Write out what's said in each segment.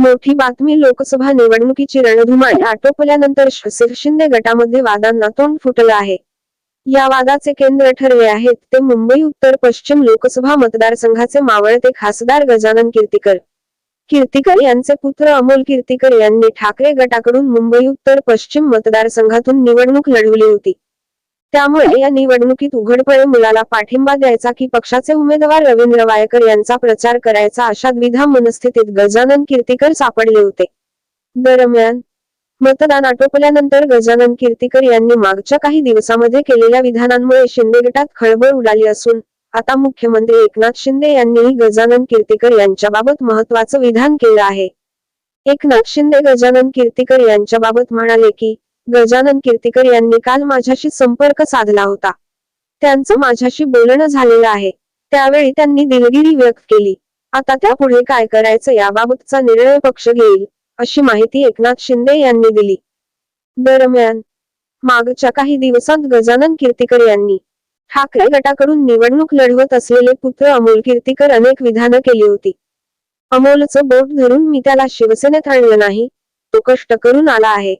मोठी बातमी लोकसभा निवडणुकीची रणधुमाळी आटोपल्यानंतर शशिर शिंदे गटामध्ये वादांना तोंड फुटलं आहे. या वादाचे केंद्र ठरले आहेत ते मुंबई उत्तर पश्चिम लोकसभा मतदारसंघाचे मावळते खासदार गजानन कीर्तीकर. कीर्तीकर यांचे पुत्र अमोल कीर्तीकर यांनी ठाकरे गटाकडून मुंबई उत्तर पश्चिम मतदारसंघातून निवडणूक लढवली होती. त्यामुळे या निवडणुकीत उघडपणे मुलाला पाठिंबा द्यायचा की पक्षाचे उमेदवार रवींद्र वायकर यांचा प्रचार करायचा अशा द्विधा मनस्थितीत गजानन कीर्तीकर सापडले होते. दरम्यान मतदान आटोपल्यानंतर गजानन कीर्तीकर यांनी मागच्या काही दिवसामध्ये केलेल्या विधानांमुळे शिंदे गटात खळबळ उडाली असून आता मुख्यमंत्री एकनाथ शिंदे यांनीही गजानन कीर्तीकर यांच्याबाबत महत्वाचं विधान केलं आहे. एकनाथ शिंदे गजानन कीर्तीकर यांच्याबाबत म्हणाले की गजानन कीर्तीकर यांनी काल माझ्याशी संपर्क साधला होता. त्यांचं माझ्याशी बोलणं झालेलं आहे. त्यावेळी त्यांनी दिलगिरी व्यक्त केली. आता त्यापुढे काय करायचं याबाबतचा निर्णय पक्ष घेईल अशी माहिती एकनाथ शिंदे यांनी दिली. दरम्यान मागच्या काही दिवसात गजानन कीर्तीकर यांनी ठाकरे गटाकडून निवडणूक लढवत असलेले पुत्र अमोल कीर्तीकर अनेक विधानं केली होती. अमोलचं बोट धरून मी त्याला शिवसेनेत आणलं नाही तो कष्ट करून आला आहे.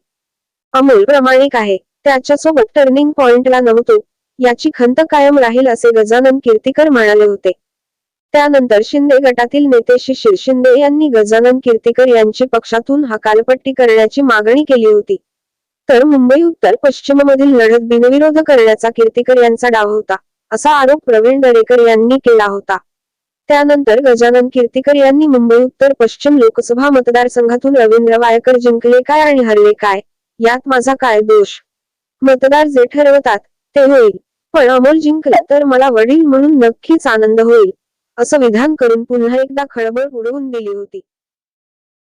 अमोल प्रामाणिक आहे. त्याच्यासोबत टर्निंग पॉइंटला नव्हतो. याची खंत कायम राहील असे गजानन कीर्तीकर म्हणाले होते. त्यानंतर शिंदे गटातील नेते शिशिर शिंदे यांनी गजानन कीर्तीकर यांची पक्षातून हकालपट्टी करण्याची मागणी केली होती. तर मुंबई उत्तर पश्चिममधील लढत बिनविरोध करण्याचा कीर्तीकर यांचा डाव होता असा आरोप प्रवीण दरेकर यांनी केला होता. त्यानंतर गजानन कीर्तीकर यांनी मुंबई उत्तर पश्चिम लोकसभा मतदारसंघातून रवींद्र वायकर जिंकले काय आणि हरले काय? यात माझा काय दोष? मतदार जे ठरवतात ते होईल. पण अमोल जिंकला तर मला वडील म्हणून नक्कीच आनंद होईल असं विधान करून पुन्हा एकदा खळबळ उडवून दिली होती.